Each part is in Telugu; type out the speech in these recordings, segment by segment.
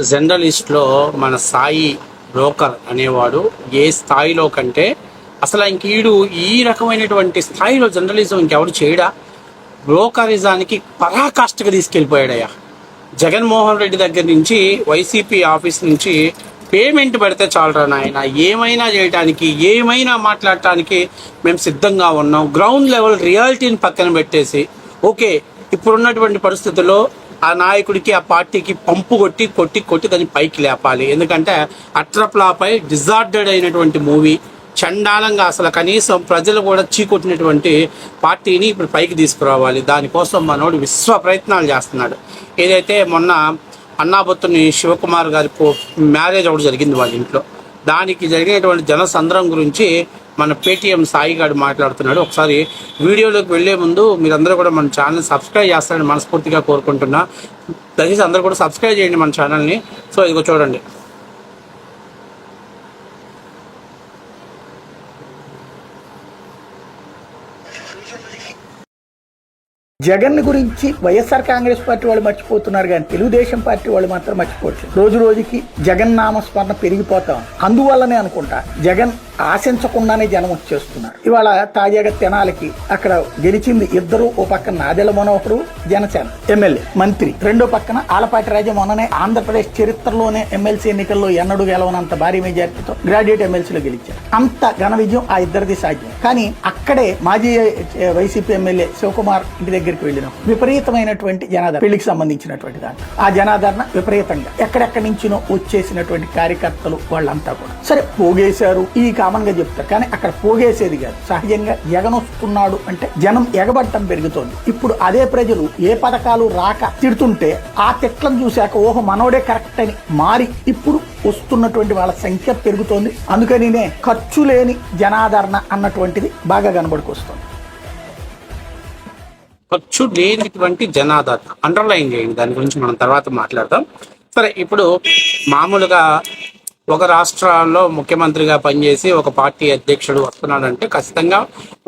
జర్నలిస్ట్లో మన సాయి బ్రోకర్ అనేవాడు ఏ స్థాయిలో కంటే అసలు ఇంకీడు ఈ రకమైనటువంటి స్థాయిలో జర్నలిజం ఇంకెవడు చేయడా? బ్రోకరిజానికి పరాకాష్ఠగా తీసుకెళ్ళిపోయాడయ్యా. జగన్మోహన్ రెడ్డి దగ్గర నుంచి వైసీపీ ఆఫీస్ నుంచి పేమెంట్ పెడితే చాలరా నాయన? ఏమైనా చేయడానికి ఏమైనా మాట్లాడటానికి మేము సిద్ధంగా ఉన్నాం. గ్రౌండ్ లెవెల్ రియాలిటీని పక్కన పెట్టేసి ఓకే ఇప్పుడున్నటువంటి పరిస్థితుల్లో ఆ నాయకుడికి ఆ పార్టీకి పంపు కొట్టి కొట్టి కొట్టి దాన్ని పైకి లేపాలి. ఎందుకంటే అట్రప్లాపై డిజార్డెడ్ అయినటువంటి మూవీ చండాలంగా అసలు కనీసం ప్రజలు కూడా చీకొట్టినటువంటి పార్టీని ఇప్పుడు పైకి తీసుకురావాలి. దానికోసం మనోడు విశ్వ ప్రయత్నాలు చేస్తున్నాడు. ఏదైతే మొన్న అన్నాబొత్తుని శివకుమార్ గారి మ్యారేజ్ ఒకటి జరిగింది వాళ్ళ ఇంట్లో. దానికి జరిగినటువంటి జనసంద్రం గురించి మన పేటిఎం సాయి గారు మాట్లాడుతున్నాడు. ఒకసారి వీడియోలోకి వెళ్ళే ముందు మీరందరూ కూడా మన ఛానల్ సబ్స్క్రైబ్ చేస్తారని మనస్ఫూర్తిగా కోరుకుంటున్నా. దయచేసి అందరూ కూడా సబ్స్క్రైబ్ చేయండి మన ఛానల్ని. సో ఇదిగో చూడండి. జగన్ గురించి వైఎస్ఆర్ కాంగ్రెస్ పార్టీ వాళ్ళు మర్చిపోతున్నారు కానీ తెలుగుదేశం పార్టీ వాళ్ళు మాత్రం మర్చిపోవచ్చు. రోజు రోజుకి జగన్ నామస్మరణ పెరిగిపోతాం అందువల్లనే అనుకుంటా జగన్ ఆశించకుండానే జనం వచ్చేస్తున్నారు ఇవాళ తాజాగా తెనాలికి అక్కడ గెలిచింది ఇద్దరు ఓ పక్కన నాదెల మనోహరు జనసేన ఎమ్మెల్యే మంత్రి. రెండో పక్కన ఆలపాటి రాజా మొన్ననే ఆంధ్రప్రదేశ్ చరిత్రలోనే ఎమ్మెల్సీ ఎన్నికల్లో ఎన్నడూ గెలవనంత భారీ మెజార్టీతో గ్రాడ్యుయేట్ ఎమ్మెల్సీలో గెలిచారు. అంత ఘన విజయం ఆ ఇద్దరిది సాధ్యం. కానీ అక్కడే మాజీ వైసీపీ ఎమ్మెల్యే శివకుమార్ ఇంటి దగ్గరికి వెళ్ళిన విపరీతమైనటువంటి జనాదరణ పెళ్ళికి సంబంధించినటువంటి దాంట్లో. ఆ జనాదరణ విపరీతంగా ఎక్కడెక్కడి నుంచినో వచ్చేసినటువంటి కార్యకర్తలు వాళ్ళంతా కూడా. సరే పోగేశారు. ఈ కామన్ గా చెప్తారు కానీ అక్కడ పోగేసేది కాదు. సహజంగా ఎగనొస్తున్నాడు అంటే జనం ఎగబడటం పెరుగుతోంది. ఇప్పుడు అదే ప్రజలు ఏ పథకాలు రాక తిడుతుంటే ఆ తిట్లను చూశాక ఓహో మనోడే కరెక్ట్ అని మారి ఇప్పుడు వస్తున్నటువంటి వాళ్ళ సంఖ్య పెరుగుతోంది. అందుకనినే ఖర్చు లేని జనాదరణ అన్నటువంటిది బాగా కనబడుకొస్తుంది. ఖర్చు లేనిటువంటి జనాదరణ. అండర్లైన్ చేయండి దాని గురించి మనం తర్వాత మాట్లాడదాం. సరే ఇప్పుడు మామూలుగా ఒక రాష్ట్రాల్లో ముఖ్యమంత్రిగా పనిచేసి ఒక పార్టీ అధ్యక్షుడు వస్తున్నాడంటే ఖచ్చితంగా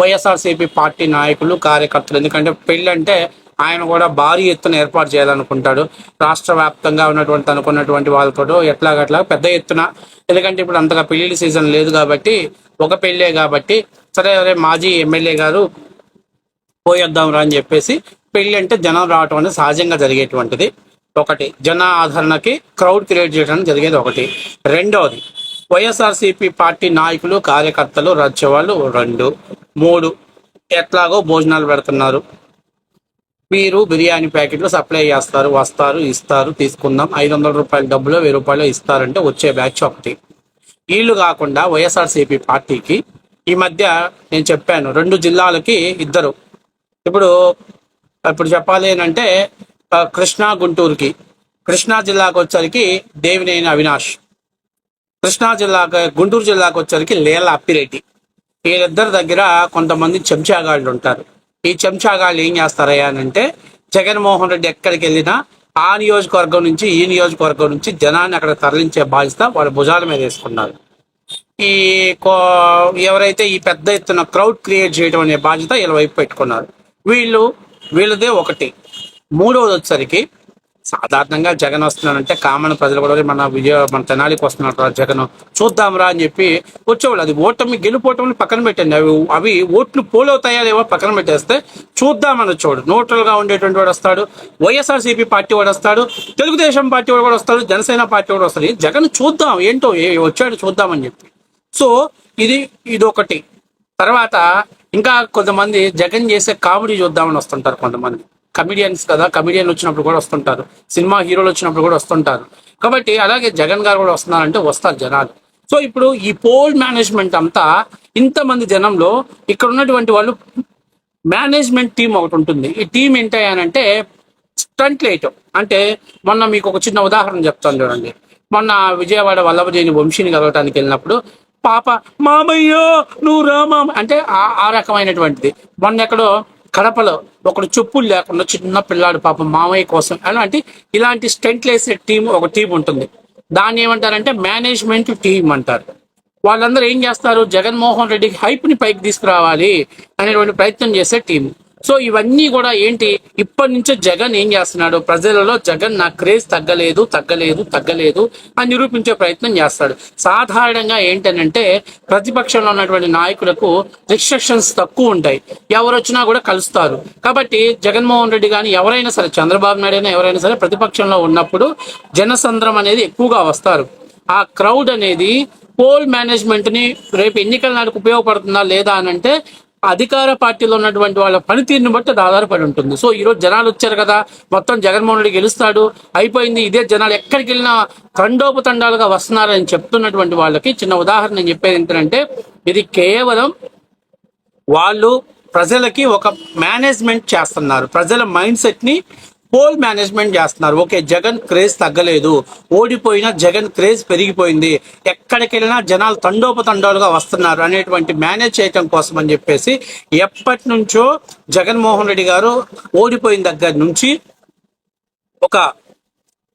వైఎస్ఆర్సీపీ పార్టీ నాయకులు కార్యకర్తలు. ఎందుకంటే పెళ్ళంటే ఆయన కూడా భారీ ఎత్తున ఏర్పాటు చేయాలనుకుంటాడు. రాష్ట్ర వ్యాప్తంగా ఉన్నటువంటి అనుకున్నటువంటి వాళ్ళతో ఎట్లాగట్లా పెద్ద ఎత్తున. ఎందుకంటే ఇప్పుడు అంతగా పెళ్ళి సీజన్ లేదు కాబట్టి ఒక పెళ్ళే కాబట్టి సరే అరే మాజీ ఎమ్మెల్యే గారు పోయేద్దాం రా అని చెప్పేసి పెళ్ళి అంటే జనం రావటం అనేది సహజంగా జరిగేటువంటిది. ఒకటి. జన ఆదరణకి క్రౌడ్ క్రియేట్ చేయడం జరిగేది ఒకటి. రెండవది వైఎస్ఆర్సీపీ పార్టీ నాయకులు కార్యకర్తలు రచ్చేవాళ్ళు రెండు. మూడు ఎట్లాగో భోజనాలు పెడుతున్నారు. మీరు బిర్యానీ ప్యాకెట్లు సప్లై చేస్తారు వస్తారు ఇస్తారు తీసుకుందాం. ఐదు వందల రూపాయల డబ్బులు వెయ్యి రూపాయలు ఇస్తారంటే వచ్చే బ్యాచ్ ఒకటి. వీళ్ళు కాకుండా వైఎస్ఆర్సీపీ పార్టీకి ఈ మధ్య నేను చెప్పాను రెండు జిల్లాలకి ఇద్దరు. ఇప్పుడు ఇప్పుడు చెప్పాలి అంటే కృష్ణా గుంటూరుకి కృష్ణా జిల్లాకు వచ్చరికి దేవినేని అవినాష్. కృష్ణా జిల్లాకు గుంటూరు జిల్లాకు వచ్చరికి లేల అప్పిరెడ్డి. వీళ్ళిద్దరి దగ్గర కొంతమంది చెంచాగాళ్ళు ఉంటారు. ఈ చెంచాగాళ్ళు ఏం చేస్తారయ్యా అని అంటే జగన్మోహన్ రెడ్డి ఎక్కడికి వెళ్ళినా ఆ నియోజకవర్గం నుంచి ఈ నియోజకవర్గం నుంచి జనాన్ని అక్కడ తరలించే బాధ్యత వాళ్ళ భుజాల మీద వేసుకున్నారు ఈ కో- ఎవరైతే ఈ పెద్ద ఎత్తున క్రౌడ్ క్రియేట్ చేయడం అనే బాధ్యత వీళ్ళ వైపు పెట్టుకున్నారు. వీళ్ళు వీళ్ళదే ఒకటి. మూడవది వచ్చేసరికి సాధారణంగా జగన్ వస్తున్నాడంటే కామన్ ప్రజలు కూడా మన విజయ మన తెనాలికి వస్తున్నాడు రా జగన్. చూద్దాంరా అని చెప్పి వచ్చేవాళ్ళు. అది ఓటమి గెలుపోటమిని పక్కన పెట్టండి. అవి అవి ఓట్లు పోలో లేవో పక్కన పెట్టేస్తే చూద్దామని వచ్చేవాడు. న్యూట్రల్గా ఉండేటువంటి వాడు వస్తాడు. వైఎస్ఆర్సీపీ పార్టీ వాడు వస్తాడు. తెలుగుదేశం పార్టీ వాడు కూడా వస్తాడు. జనసేన పార్టీ వాడు వస్తాడు. జగన్ చూద్దాం ఏంటో ఏ- వచ్చాడు చూద్దామని చెప్పి. సో ఇది ఇదొకటి. తర్వాత ఇంకా కొంతమంది జగన్ చేసే కామెడీ చూద్దామని వస్తుంటారు కొంతమంది. కమిడియన్స్ కదా కమిడియన్ వచ్చినప్పుడు కూడా వస్తుంటారు. సినిమా హీరోలు వచ్చినప్పుడు కూడా వస్తుంటారు. కాబట్టి అలాగే జగన్ గారు కూడా వస్తున్నారంటే వస్తారు జనాలు. సో ఇప్పుడు ఈ పోల్ మేనేజ్మెంట్ అంతా ఇంతమంది జనంలో ఇక్కడ ఉన్నటువంటి వాళ్ళు మేనేజ్మెంట్ టీం ఒకటి ఉంటుంది. ఈ టీం ఏంటంటే స్టంట్ లేయటం అంటే మొన్న మీకు ఒక చిన్న ఉదాహరణ చెప్తాను చూడండి. మొన్న విజయవాడ వల్లభజేని వంశీని కలవటానికి వెళ్ళినప్పుడు పాప మామయ్య నువ్వు రా మామ అంటే ఆ- ఆ రకమైనటువంటిది. మొన్న ఎక్కడో కడపలో ఒకడు చెప్పులు లేకుండా చిన్న పిల్లాడు పాప మామయ్య కోసం అలాంటి ఇలాంటి స్టెంట్లు వేసే టీం ఒక టీం ఉంటుంది. దాన్ని ఏమంటారంటే మేనేజ్మెంట్ టీం అంటారు. వాళ్ళందరూ ఏం చేస్తారు? జగన్మోహన్ రెడ్డికి హైప్ని పైకి తీసుకురావాలి అనేటువంటి ప్రయత్నం చేసే టీం సో ఇవన్నీ కూడా ఏంటి? ఇప్పటి నుంచే జగన్ ఏం చేస్తున్నాడు? ప్రజలలో జగన్ నా క్రేజ్ తగ్గలేదు తగ్గలేదు తగ్గలేదు అని నిరూపించే ప్రయత్నం చేస్తాడు. సాధారణంగా ఏంటనంటే ప్రతిపక్షంలో ఉన్నటువంటి నాయకులకు రిస్ట్రిక్షన్స్ తక్కువ ఉంటాయి. ఎవరు వచ్చినా కూడా కలుస్తారు. కాబట్టి జగన్మోహన్ రెడ్డి కానీ ఎవరైనా సరే చంద్రబాబు నాయుడు అయినా ఎవరైనా సరే ప్రతిపక్షంలో ఉన్నప్పుడు జనసంద్రం అనేది ఎక్కువగా వస్తారు. ఆ క్రౌడ్ అనేది పోల్ మేనేజ్మెంట్ని రేపు ఎన్నికల నాటికి ఉపయోగపడుతుందా లేదా అని అంటే అధికార పార్టీలో ఉన్నటువంటి వాళ్ళ పనితీరుని బట్టి అది ఆధారపడి ఉంటుంది. సో ఈ రోజు జనాలు వచ్చారు కదా మొత్తం జగన్మోహన్ రెడ్డి గెలుస్తాడు అయిపోయింది ఇదే జనాలు ఎక్కడికి వెళ్ళినా తండోపతండాలుగా వస్తున్నారని చెప్తున్నటువంటి వాళ్ళకి చిన్న ఉదాహరణ నేను చెప్పేది ఏంటంటే ఇది కేవలం వాళ్ళు ప్రజలకి ఒక మేనేజ్మెంట్ చేస్తున్నారు. ప్రజల మైండ్ సెట్ని పోల్ మేనేజ్మెంట్ చేస్తున్నారు. ఓకే జగన్ క్రేజ్ తగ్గలేదు. ఓడిపోయినా జగన్ క్రేజ్ పెరిగిపోయింది. ఎక్కడికెళ్ళినా జనాలు తండోపతండాలుగా వస్తున్నారు అనేటువంటి మేనేజ్ చేయటం కోసం అని చెప్పేసి ఎప్పటి నుంచో జగన్మోహన్ రెడ్డి గారు ఓడిపోయిన దగ్గర నుంచి ఒక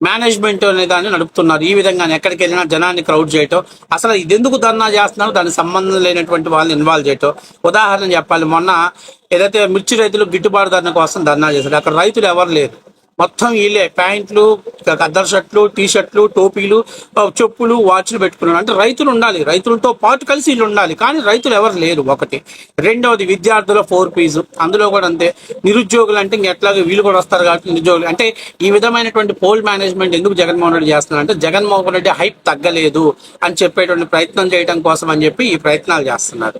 మేనేజ్మెంట్ అనే దాన్ని నడుపుతున్నారు. ఈ విధంగా ఎక్కడికి వెళ్ళినా జనాన్ని క్రౌడ్ చేయటం. అసలు ఇది ఎందుకు ధర్నా చేస్తున్నారు? దానికి సంబంధం లేనటువంటి వాళ్ళని ఇన్వాల్వ్ చేయటం. ఉదాహరణ చెప్పాలి. మొన్న ఏదైతే మిర్చి రైతులు గిట్టుబాటు ధరణ కోసం ధర్నా చేశారు. అక్కడ రైతులు ఎవరు లేరు. మొత్తం వీళ్ళే ప్యాంట్లు కద్దర్ షర్ట్లు టీ షర్ట్లు టోపీలు చెప్పులు వాచ్లు పెట్టుకున్నారు. అంటే రైతులు ఉండాలి. రైతులతో పాటు కలిసి వీళ్ళు ఉండాలి. కానీ రైతులు ఎవరు లేరు ఒకటి. రెండవది విద్యార్థుల ఫోర్ ఫీజు అందులో కూడా అంతే. నిరుద్యోగులు అంటే ఎట్లాగో వీళ్ళు కూడా వస్తారు కాబట్టి నిరుద్యోగులు. అంటే ఈ విధమైనటువంటి పోల్ మేనేజ్మెంట్ ఎందుకు జగన్మోహన్ రెడ్డి చేస్తున్నారు అంటే జగన్మోహన్ రెడ్డి హైప్ తగ్గలేదు అని చెప్పేటువంటి ప్రయత్నం చేయడం కోసం అని చెప్పి ఈ ప్రయత్నాలు చేస్తున్నారు.